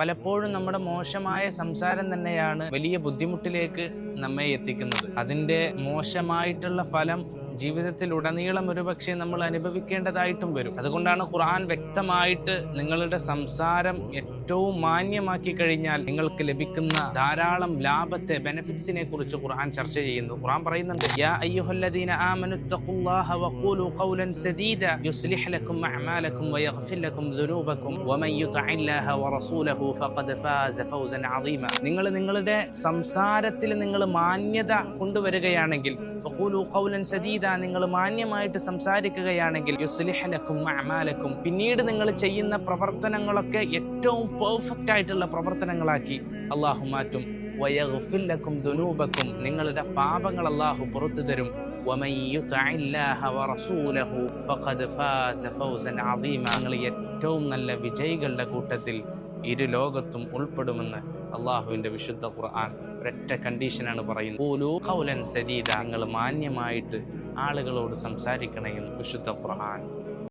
പലപ്പോഴും നമ്മുടെ മോശമായ സംസാരം തന്നെയാണ് വലിയ ബുദ്ധിമുട്ടിലേക്ക് നമ്മെ എത്തിക്കുന്നത്. അതിന്റെ മോശമായിട്ടുള്ള ഫലം ജീവിതത്തിൽ ഉടനീളം ഒരുപക്ഷെ നമ്മൾ അനുഭവിക്കേണ്ടതായിട്ടും വരും. അതുകൊണ്ടാണ് ഖുർആൻ വ്യക്തമായിട്ട് നിങ്ങളുടെ സംസാരം ഏറ്റവും മാന്യമാക്കി കഴിഞ്ഞാൽ നിങ്ങൾക്ക് ലഭിക്കുന്ന ധാരാളം ലാഭത്തെ ബെനിഫിറ്റ്സിനെ കുറിച്ച് ഖുർആൻ ചർച്ച ചെയ്യുന്നു. ഖുർആൻ പറയുന്നുണ്ട് യാ അയ്യുഹല്ലദീന വഖൂലു ഖൗലൻ സദീദ ലക്കും അഅമാലക്കും ലക്കും ഫഖദ് ഫാസ ഫൗസൻ അസീമ നിങ്ങൾ നിങ്ങളുടെ സംസാരത്തിൽ നിങ്ങൾ മാന്യത കൊണ്ടുവരികയാണെങ്കിൽ ഖൗലൻ സദീദ നിങ്ങൾ മാന്യമായിട്ട് സംസാരിക്കുകയാണെങ്കിൽ ലക്കും അഅമാലക്കും പിന്നീട് നിങ്ങൾ ചെയ്യുന്ന പ്രവർത്തനങ്ങളൊക്കെ ഏറ്റവും പെർഫെക്റ്റ് ആയിട്ടുള്ള പ്രവർത്തനങ്ങളാക്കി അള്ളാഹു മാറ്റും. വയഫില്ലക്കും ദുനൂപക്കും നിങ്ങളുടെ പാപങ്ങൾ അള്ളാഹു പുറത്തു തരും. ഏറ്റവും നല്ല വിജയികളുടെ കൂട്ടത്തിൽ ഇരു ലോകത്തും ഉൾപ്പെടുമെന്ന് അള്ളാഹുവിന്റെ വിശുദ്ധ ഖുർആൻ ഒരൊറ്റ കണ്ടീഷനാണ് പറയുന്നത്. സദീദ. നിങ്ങൾ മാന്യമായിട്ട് ആളുകളോട് സംസാരിക്കണമെന്ന് വിശുദ്ധ ഖുർആൻ.